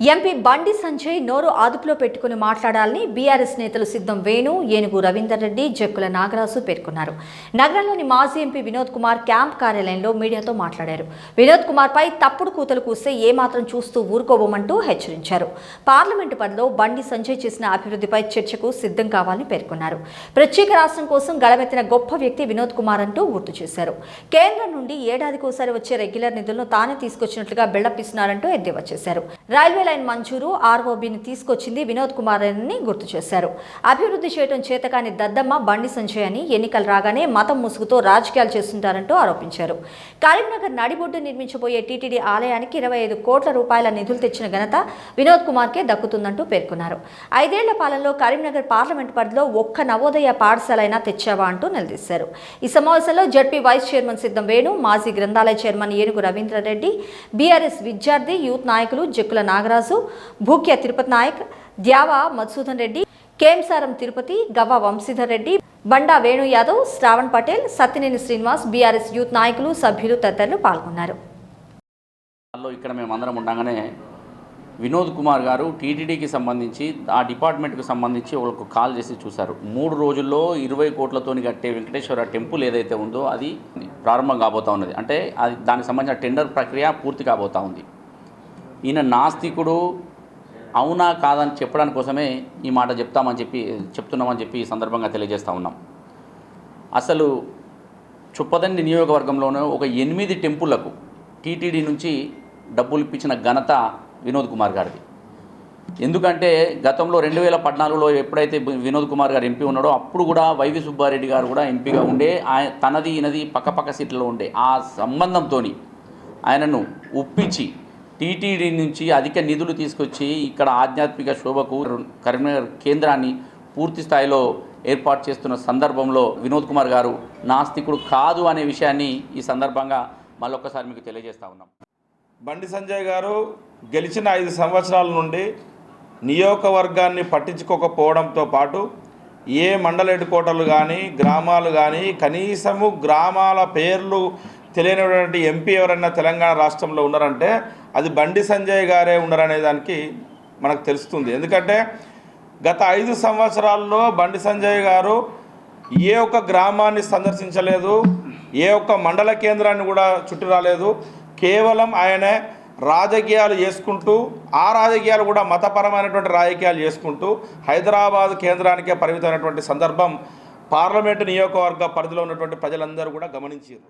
MP Bandi Sanjay నోరు అదుపులో పెట్టుకుని మాట్లాడాలని బీఆర్ఎస్ నేతలు సిద్ధం వేణు ఏనుగు రవీందర్ రెడ్డి జక్కుల నాగరాజు పేర్కొన్నారు. నగరంలోని మాజీ ఎంపీ వినోద్ కుమార్ క్యాంప్ కార్యాలయంలో మీడియాతో మాట్లాడారు. వినోద్ కుమార్ పై తప్పుడు కూతలు కూస్తే ఏమాత్రం చూస్తూ ఊరుకోబోమంటూ హెచ్చరించారు. పార్లమెంటు పనిలో బండి సంజయ్ చేసిన అభివృద్ధిపై చర్చకు సిద్ధం కావాలని పేర్కొన్నారు. ప్రత్యేక రాష్ట్రం కోసం గళమెత్తిన గొప్ప వ్యక్తి వినోద్ కుమార్ అంటూ గుర్తు చేశారు. కేంద్రం నుండి ఏడాదికోసారి వచ్చే రెగ్యులర్ నిధులను తానే తీసుకొచ్చినట్లుగా బిల్డపిస్తున్నారంటూ ఎద్దేవా చేశారు. రైల్వే లైన్ మంజూరు ఆర్ఓబిని తీసుకొచ్చింది వినోద్ కుమార్ అని గుర్తు చేశారు. అభివృద్ధి చేయడం చేతకాని దద్దమ్మ బండి సంజయ్ అని ఎన్నికలు రాగానే మతం ముసుగుతో రాజకీయాలు చేస్తుంటారంటూ ఆరోపించారు. కరీంనగర్ నడిబొడ్డు నిర్మించబోయే టీటీడీ ఆలయానికి ఇరవై ఐదు కోట్ల రూపాయల నిధులు తెచ్చిన ఘనత వినోద్ కుమార్కే దక్కుతుందంటూ పేర్కొన్నారు. ఐదేళ్ళ పాలనలో కరీంనగర్ పార్లమెంట్ పరిధిలో ఒక్క నవోదయ పాఠశాల అయినా తెచ్చావా అంటూ నిలదీశారు. ఈ సమావేశంలో జడ్పీ వైస్ చైర్మన్ సిద్ధం వేణు మాజీ గ్రంథాలయ చైర్మన్ ఏనుగు రవీంద్రారెడ్డి బీఆర్ఎస్ విద్యార్థి యూత్ నాయకులు జక్కుల నాగరాజు భూక్య తిరుపతి నాయక్ ద్యావా మధుసూదన్ రెడ్డి కేంసారం తిరుపతి గవ్వ వంశీధర్ రెడ్డి బండా వేణు యాదవ్ శ్రావణ్ పటేల్ సత్యనేని శ్రీనివాస్ బీఆర్ఎస్ యూత్ నాయకులు సభ్యులు తదితరులు పాల్గొన్నారు. ఇక్కడ మేము అందరం ఉండగానే వినోద్ కుమార్ గారు టీటీడీకి సంబంధించి ఆ డిపార్ట్మెంట్కి సంబంధించి వాళ్ళకు కాల్ చేసి చూశారు. మూడు రోజుల్లో ఇరవై కోట్లతోని కట్టే వెంకటేశ్వర టెంపుల్ ఏదైతే ఉందో అది ప్రారంభం కాబోతా ఉన్నది. అంటే అది దానికి సంబంధించిన టెండర్ ప్రక్రియ పూర్తి కాబోతా ఉంది. ఈయన నాస్తికుడు అవునా కాదని చెప్పడానికి కోసమే ఈ మాట చెప్తామని చెప్పి చెప్తున్నామని చెప్పి ఈ సందర్భంగా తెలియజేస్తూ ఉన్నాం. అసలు చుప్పదండి నియోజకవర్గంలోనే ఒక ఎనిమిది టెంపుళ్ళకు టీటీడీ నుంచి డబ్బులు ఇప్పించిన ఘనత వినోద్ కుమార్ గారిది. ఎందుకంటే గతంలో రెండు వేల పద్నాలుగులో ఎప్పుడైతే వినోద్ కుమార్ గారు ఎంపీ ఉన్నాడో అప్పుడు కూడా వైవి సుబ్బారెడ్డి గారు కూడా ఎంపీగా ఉండే ఆయన తనది ఈయనది పక్కపక్క సీట్లలో ఉండే ఆ సంబంధంతో ఆయనను ఒప్పించి టీటీడీ నుంచి అధిక నిధులు తీసుకొచ్చి ఇక్కడ ఆధ్యాత్మిక శోభకు కరీంనగర్ కేంద్రాన్ని పూర్తి స్థాయిలో ఏర్పాటు చేస్తున్న సందర్భంలో వినోద్ కుమార్ గారు నాస్తికుడు కాదు అనే విషయాన్ని ఈ సందర్భంగా మళ్ళొక్కసారి మీకు తెలియజేస్తా ఉన్నాం. బండి సంజయ్ గారు గెలిచిన ఐదు సంవత్సరాల నుండి నియోజకవర్గాన్ని పట్టించుకోకపోవడంతో పాటు ఏ మండల కోటలు కానీ గ్రామాలు కానీ కనీసము గ్రామాల పేర్లు తెలియనటువంటి ఎంపీ ఎవరైనా తెలంగాణ రాష్ట్రంలో ఉన్నారంటే అది బండి సంజయ్ గారే ఉన్నారనే దానికి మనకు తెలుస్తుంది. ఎందుకంటే గత ఐదు సంవత్సరాల్లో బండి సంజయ్ గారు ఏ ఒక్క గ్రామాన్ని సందర్శించలేదు ఏ ఒక్క మండల కేంద్రాన్ని కూడా చుట్టి రాలేదు. కేవలం ఆయనే రాజకీయాలు చేసుకుంటూ ఆ రాజకీయాలు కూడా మతపరమైనటువంటి రాజకీయాలు చేసుకుంటూ హైదరాబాద్ కేంద్రానికే పరిమితమైనటువంటి సందర్భం పార్లమెంటు నియోజకవర్గ పరిధిలో ఉన్నటువంటి ప్రజలందరూ కూడా గమనించారు.